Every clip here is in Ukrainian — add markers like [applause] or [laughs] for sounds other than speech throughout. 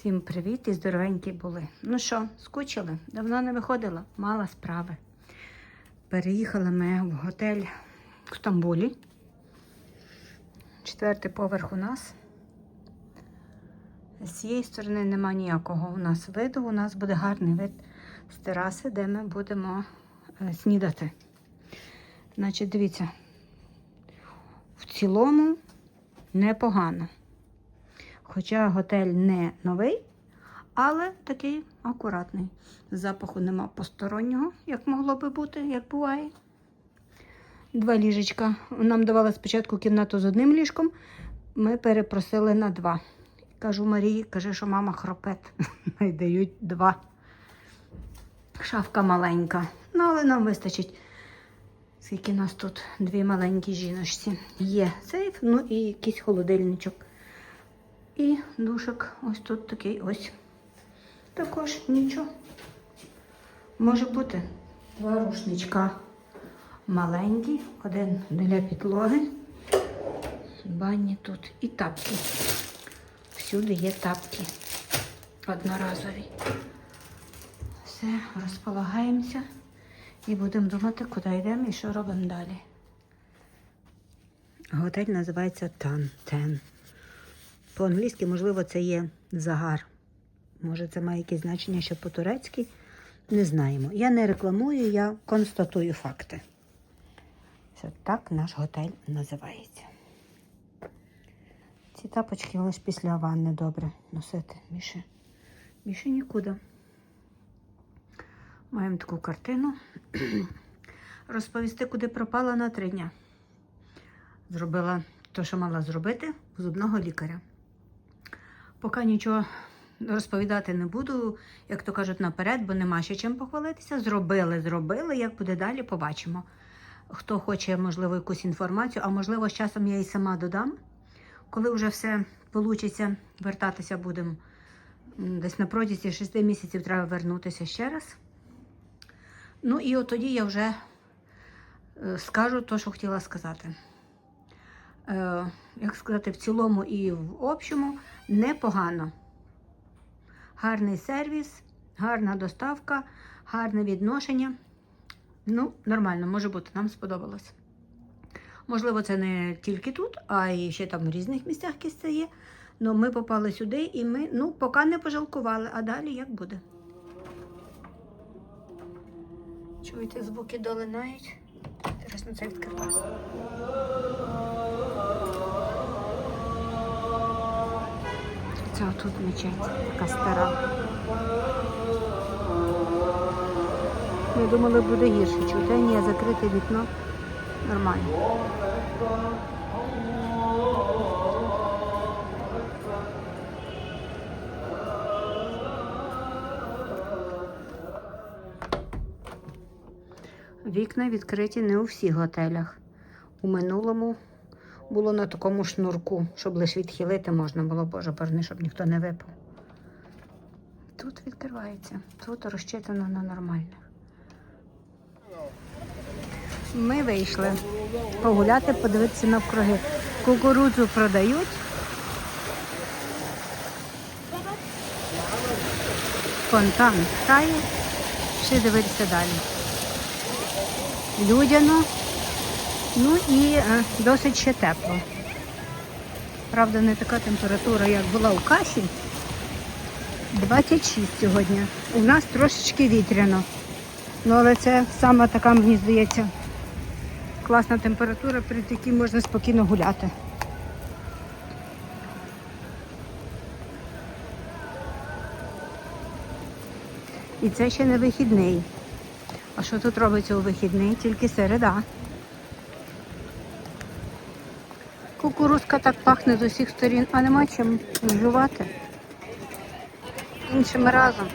Всім привіт і здоровенькі були. Ну що, скучили? Давно не виходила, мала справи. Переїхали ми в готель в Стамбулі. Четвертий поверх у нас. З цієї сторони нема ніякого у нас виду. У нас буде гарний вид з тераси, де ми будемо е, снідати. Значить, дивіться, в цілому непогано. Хоча готель не новий, але такий акуратний. Запаху нема постороннього, як могло би бути, як буває. Два ліжечка. Нам давали спочатку кімнату з одним ліжком, ми перепросили на два. Кажу Марії, каже, що мама хропет. [laughs] Й дають два. Шафка маленька. Ну, але нам вистачить. Скільки нас тут дві маленькі жіночці. Є сейф, ну і якийсь холодильничок. І душок ось тут такий ось. Також нічого. Може бути два рушничка маленькі, один для підлоги. Бані тут і тапки. Всюди є тапки одноразові. Все, розполагаємося і будемо думати, куди йдемо і що робимо далі. Готель називається Тан Тен. По-англійськи, можливо, це є загар. Може, це має якесь значення ще по-турецьки. Не знаємо. Я не рекламую, я констатую факти. Що так наш готель називається. Ці тапочки лише після ванни добре носити. Більше, більше нікуди. Маємо таку картину. [clears throat] Розповісти, куди пропала на три дня. Зробила те, що мала зробити у зубного лікаря. Поки нічого розповідати не буду, як то кажуть, наперед, бо нема ще чим похвалитися. Зробили, зробили. Як буде далі, побачимо. Хто хоче, можливо, якусь інформацію, а можливо, з часом я і сама додам. Коли вже все вийде, вертатися будемо десь на протязі 6 місяців треба вернутися ще раз. Ну і от тоді я вже е, скажу те, що хотіла сказати. Е, як сказати, в цілому і в общому непогано. Гарний сервіс, гарна доставка, гарне відношення. Ну, нормально, може бути, нам сподобалось. Можливо, це не тільки тут, а й ще там в різних місцях якісь це є. Ну, ми попали сюди і ми, ну, поки не пожалкували, а далі як буде. Чуєте, звуки долинають. Зараз на це відкриваю. Це отут мечеть, така стара. Ми думали, буде гірше. Чути, ні, закрите вікно. Нормально. Вікна відкриті не у всіх готелях. У минулому було на такому шнурку, щоб лише відхилити можна було, боже борони, щоб ніхто не випав. Тут відкривається, тут розчитано на нормальних. Ми вийшли погуляти, подивитися навкруги. Кукурудзу продають. Фонтан тає. Ще дивитися далі. Людяно. Ну і е, досить ще тепло. Правда, не така температура, як була у касі. 26 сьогодні. У нас трошечки вітряно. Ну, але це саме така, мені здається, класна температура, при якій можна спокійно гуляти. І це ще не вихідний. А що тут робиться у вихідний? Тільки середа. Кукурузка так пахне з усіх сторін, а нема чим жувати. Іншим разом.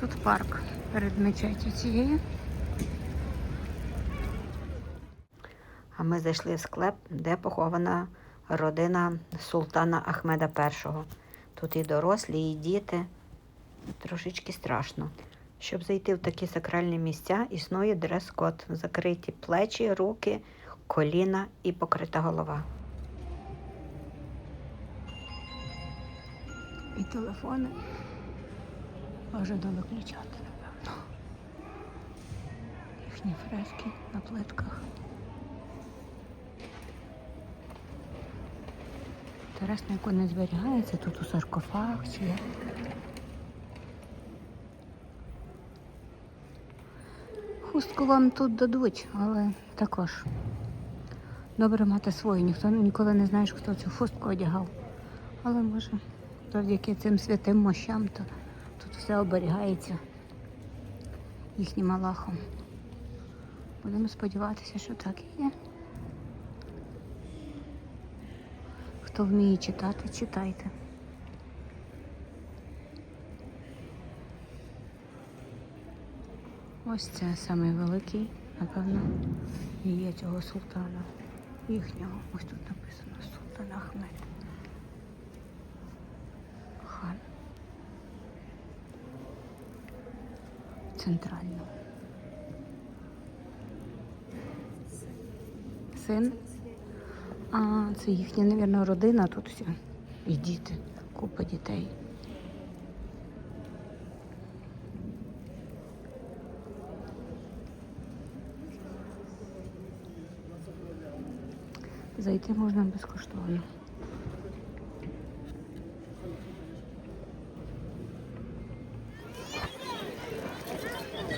Тут парк перед мечетю цією. А ми зайшли в склеп, де похована родина султана Ахмеда І. Тут і дорослі, і діти. Трошечки страшно. Щоб зайти в такі сакральні місця, існує дрес-код. Закриті плечі, руки, коліна і покрита голова. І телефони бажано виключати, напевно. Їхні фрески на плитках. Інтересно, як вони зберігаються тут у саркофагах чи як. Хустку вам тут дадуть, але також добре мати свою. Ніхто ніколи не знаєш, хто цю хустку одягав. Але може завдяки цим святим мощам то тут все оберігається їхнім Аллахом. Будемо сподіватися, що так і є. Хто вміє читати, читайте. Ось це самий великий, напевно, і є цього султана. Їхнього. Ось тут написано Султан Ахмед. Хан. Центрально. Син. А, це їхня, мабуть, родина тут вся. І діти, купа дітей. Зайти можна безкоштовно.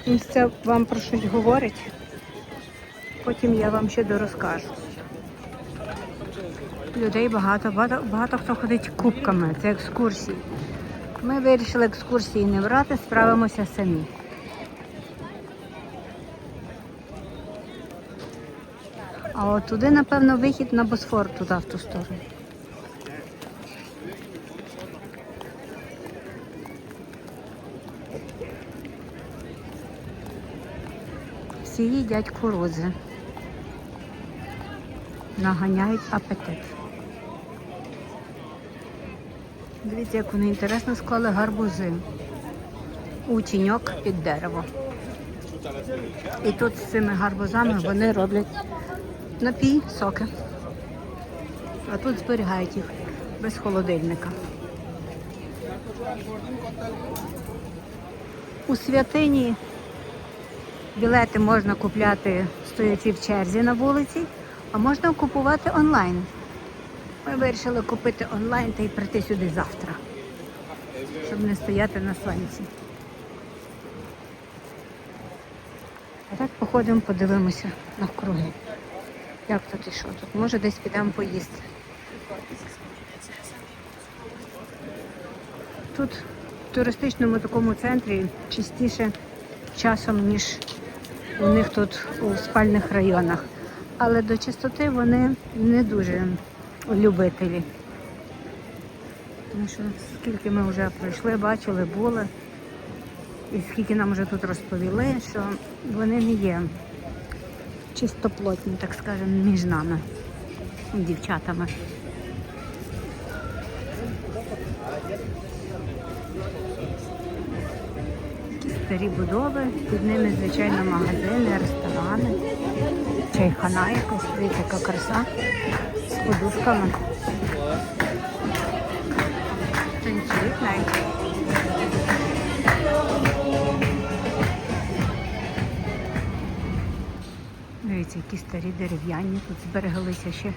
Місце вам про щось говорить. Потім я вам ще дорозкажу. Людей багато, багато, багато хто ходить кубками, це екскурсії. Ми вирішили екскурсії не брати, справимося самі. А от туди, напевно, вихід на Босфор, туди, в ту сторону. Всі їдять курози. Наганяють апетит. Дивіться, як вони інтересно склали гарбузи. У тіньок під дерево. І тут з цими гарбузами вони роблять напій, соки. А тут зберігають їх без холодильника. У святині білети можна купляти стоячи в черзі на вулиці, а можна купувати онлайн. Ми вирішили купити онлайн та й прийти сюди завтра, щоб не стояти на сонці. А так походимо, подивимося навкруги. Як тут і що тут? Може десь підемо поїсти. Тут в туристичному такому центрі частіше часом, ніж у них тут у спальних районах. Але до чистоти вони не дуже любителі. Тому що скільки ми вже пройшли, бачили, були, і скільки нам вже тут розповіли, що вони не є чистоплотні, так скажемо, між нами, дівчатами. Старі будови, під ними, звичайно, магазини, ресторани, чайхана якась, яка краса з подушками. Танцюють навіть. Дивіться, які старі дерев'яні тут збереглися ще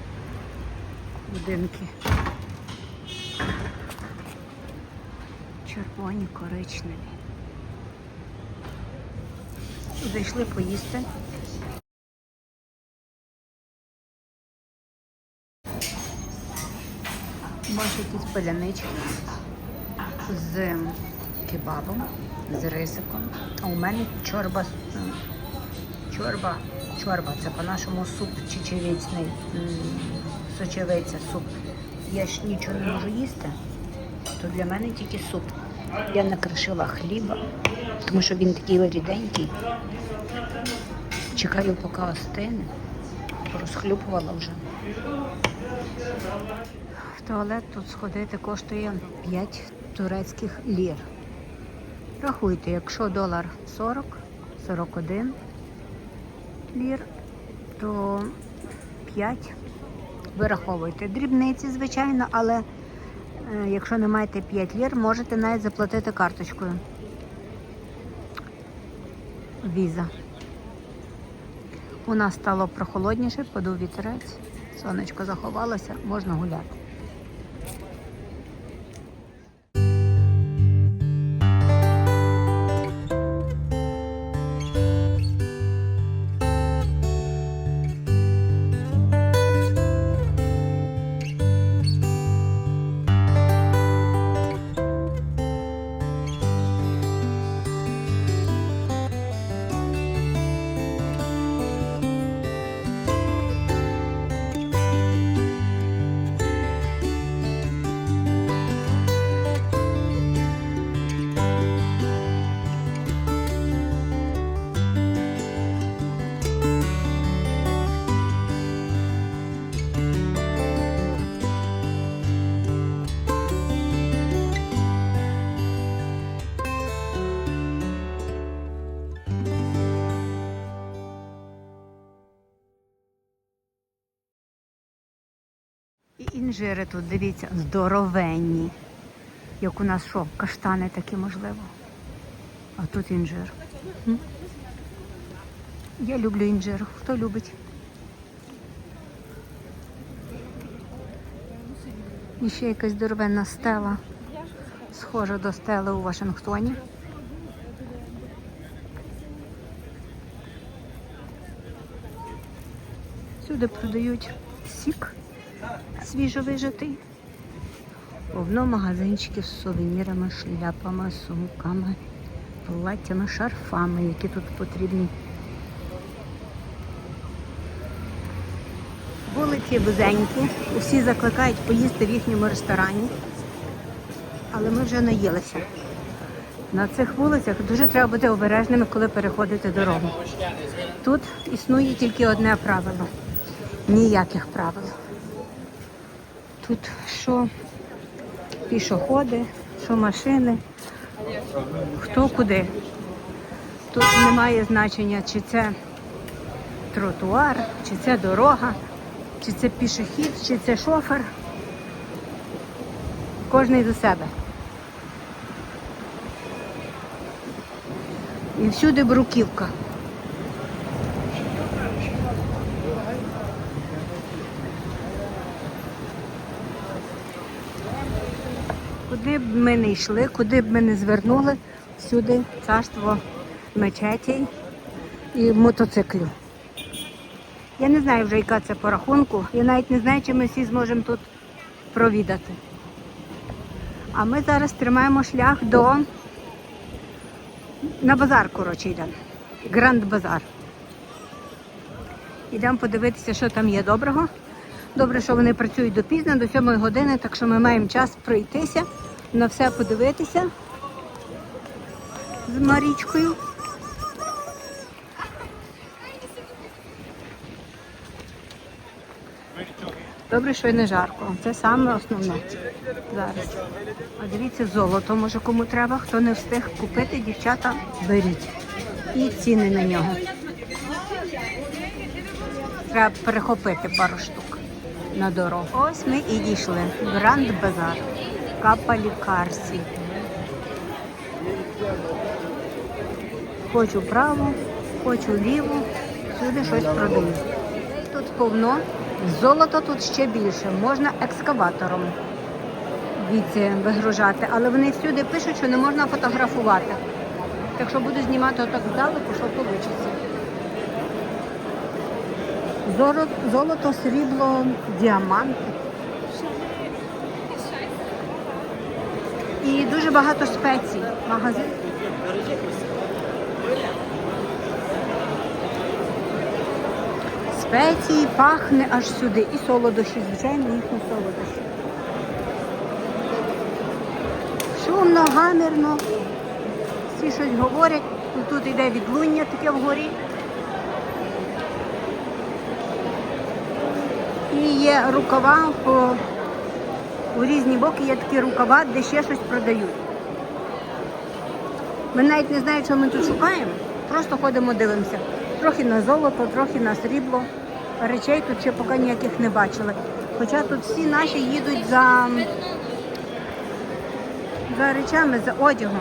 будинки. Червоні, коричневі. Зайшли поїсти. Бачу якісь полянички з кебабом, з рисиком. А у мене чорба. Чорба, чорба, це по-нашому суп чечевичний, сочевиця, суп. Я ж нічого не можу їсти, то для мене тільки суп. Я накришила хліба, тому що він такий ріденький. Чекаю, поки остине. Розхлюпувала вже. В туалет тут сходити коштує 5 турецьких лір. Рахуйте, якщо долар 40, 41 лір, то 5. Вираховуйте дрібниці, звичайно, але е, якщо не маєте 5 лір, можете навіть заплатити карточкою. Віза. У нас стало прохолодніше, подув вітерець, сонечко заховалося, можна гуляти. Інжири тут, дивіться, здоровенні. Як у нас що, каштани такі можливо. А тут інжир. М? Я люблю інжир. Хто любить? І ще якась здоровенна стела. Схожа до стели у Вашингтоні. Сюди продають сік свіжовижитий. Повно магазинчиків з сувенірами, шляпами, сумками, платтями, шарфами, які тут потрібні. Вулиці вузенькі, усі закликають поїсти в їхньому ресторані, але ми вже наїлися. На цих вулицях дуже треба бути обережними, коли переходите дорогу. Тут існує тільки одне правило ніяких правил. Тут що пішоходи, що машини, хто куди. Тут немає значення, чи це тротуар, чи це дорога, чи це пішохід, чи це шофер. Кожний до себе. І всюди бруківка. Куди б ми не йшли, куди б ми не звернули, всюди царство мечетей і мотоциклів. Я не знаю вже, яка це по рахунку. Я навіть не знаю, чи ми всі зможемо тут провідати. А ми зараз тримаємо шлях до на базар, коротше, йдемо. Гранд базар. Йдемо подивитися, що там є доброго. Добре, що вони працюють допізно, до 7 години, так що ми маємо час пройтися, на все подивитися з Марічкою. Добре, що й не жарко. Це саме основне зараз. А дивіться, золото, може кому треба, хто не встиг купити, дівчата, беріть. І ціни на нього. Треба перехопити пару штук на дорогу. Ось ми і дійшли. Гранд Базар. Капа лікарсі. Хочу право, хочу ліво, всюди щось продають. Тут повно, золото тут ще більше, можна екскаватором віці вигружати, але вони всюди пишуть, що не можна фотографувати. Так що буду знімати отак здалеку, що вийде. Золото, срібло, діаманти. І дуже багато спецій. Магазин. Спеції пахне аж сюди. І солодощі, звичайно, їхні солодощі. Шумно, гамірно. Всі щось говорять. Тут йде відлуння таке вгорі. І є рукава по у різні боки є такі рукава, де ще щось продають. Ми навіть не знаємо, що ми тут шукаємо. Просто ходимо, дивимося. Трохи на золото, трохи на срібло. речей тут ще поки ніяких не бачили. Хоча тут всі наші їдуть за, за речами, за одягом.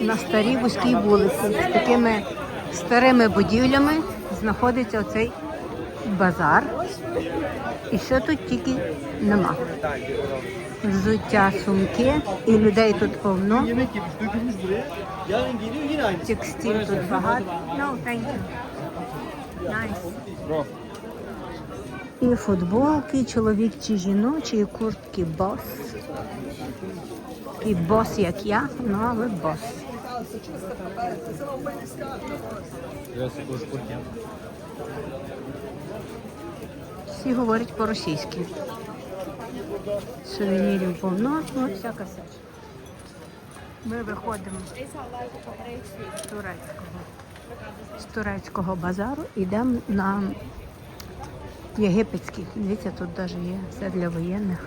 На старій вузькій вулиці з такими старими будівлями знаходиться оцей базар. І що тут тільки нема. Взуття, сумки, і людей тут повно. Текстиль тут багато. No, thank you. Nice. І футболки, чоловічі, жіночі, і куртки бос. І бос, як я, ну але бос. Всі говорять по-російськи. Сувенірів повно, ну всяка. Ми виходимо з турецького, з турецького базару, йдемо на єгипетський. Дивіться, тут навіть є все для воєнних,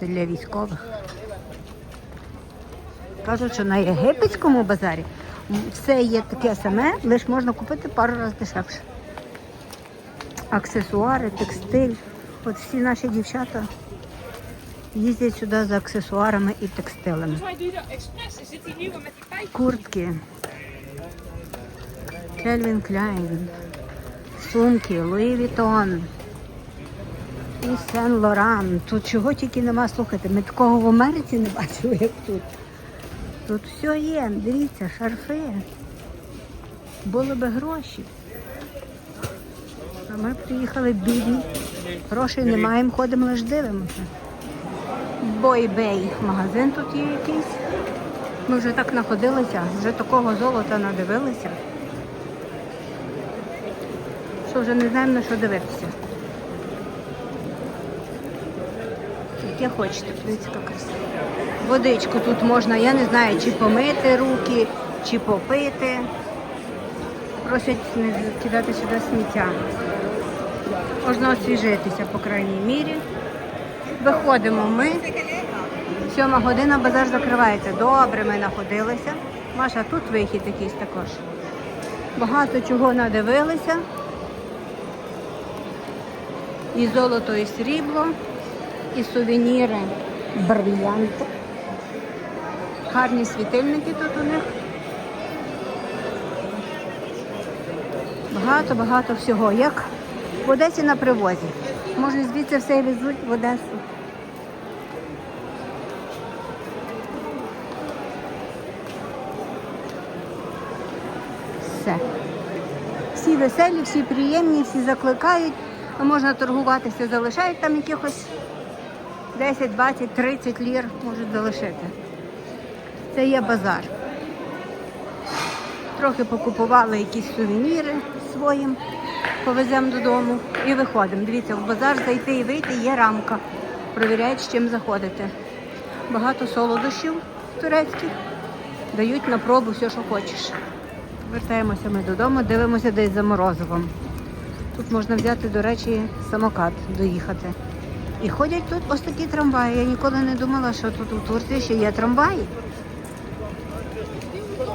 це для військових. Кажуть, що на єгипетському базарі все є таке саме, лише можна купити пару разів дешевше. Аксесуари, текстиль. От всі наші дівчата їздять сюди за аксесуарами і pijp. Куртки. Кельвін Кляйн. Сумки, Луї Вітон. І Сен Лоран. Тут чого тільки нема, слухайте, ми такого в Америці не бачили, як тут. Тут все є, дивіться, шарфи. Були би гроші. А ми приїхали бідні. Грошей не маємо, ходимо, лише дивимося. Бойбей. Магазин тут є якийсь. Ми вже так находилися, вже такого золота надивилися. Що вже не знаємо на що дивитися. Яке хочете, подивіться, яка краса. Водичку тут можна, я не знаю, чи помити руки, чи попити. Просять не кидати сюди сміття. Можна освіжитися, по крайній мірі. Виходимо ми. Сьома година базар закривається. Добре, ми знаходилися. Маша, тут вихід якийсь також. Багато чого надивилися. І золото, і срібло, і сувеніри, брильянти. Гарні світильники тут у них. Багато-багато всього. Як в Одесі на привозі. Може звідси все везуть в Одесу. все. Всі веселі, всі приємні, всі закликають, а можна торгуватися, залишають там якихось 10, 20, 30 лір можуть залишити. Це є базар. Трохи покупували якісь сувеніри своїм, повеземо додому і виходимо. Дивіться, в базар зайти і вийти є рамка. Провіряють, з чим заходити. Багато солодощів турецьких дають на пробу все, що хочеш. Вертаємося ми додому, дивимося десь за морозивом. Тут можна взяти, до речі, самокат, доїхати. І ходять тут ось такі трамваї. Я ніколи не думала, що тут у Турції ще є трамваї.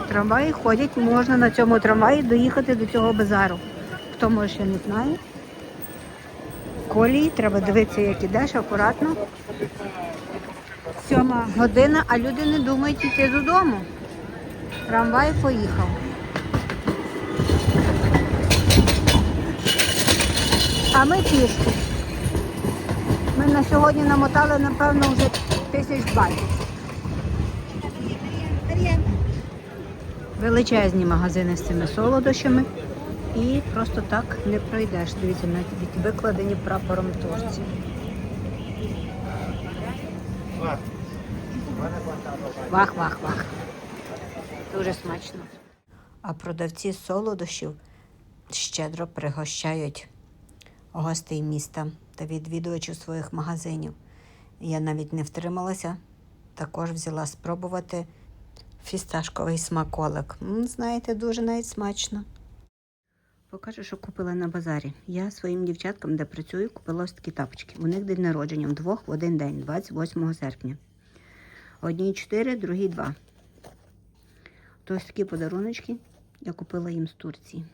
Трамваї ходять, можна на цьому трамваї доїхати до цього базару. Хто може ще не знає. Колії, треба дивитися, як ідеш, акуратно. Сьома година, а люди не думають йти додому. Трамвай поїхав. А ми пішки. Ми на сьогодні намотали, напевно, вже тисяч двадцять. Величезні магазини з цими солодощами. І просто так не пройдеш. Дивіться, навіть викладені прапором Турції. Вах, вах, вах. Дуже смачно. А продавці солодощів щедро пригощають гостей міста та відвідувачів своїх магазинів. Я навіть не втрималася, також взяла спробувати фісташковий смаколик. Знаєте, дуже навіть смачно. Покажу, що купила на базарі. Я своїм дівчаткам, де працюю, купила ось такі тапочки. У них день народження вдвох в один день, 28 серпня. Одній 4, другій 2. То ось такі подаруночки. Я купила їм з Турції.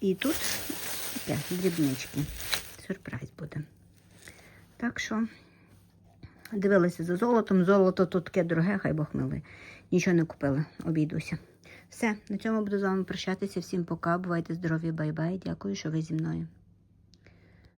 І тут таке, дрібнички. Сюрприз буде. Так що дивилася за золотом. Золото тут таке дороге, хай Бог милий. Нічого не купила, обійдуся. Все, на цьому буду з вами прощатися. Всім пока. Бувайте здорові, бай-бай. Дякую, що ви зі мною.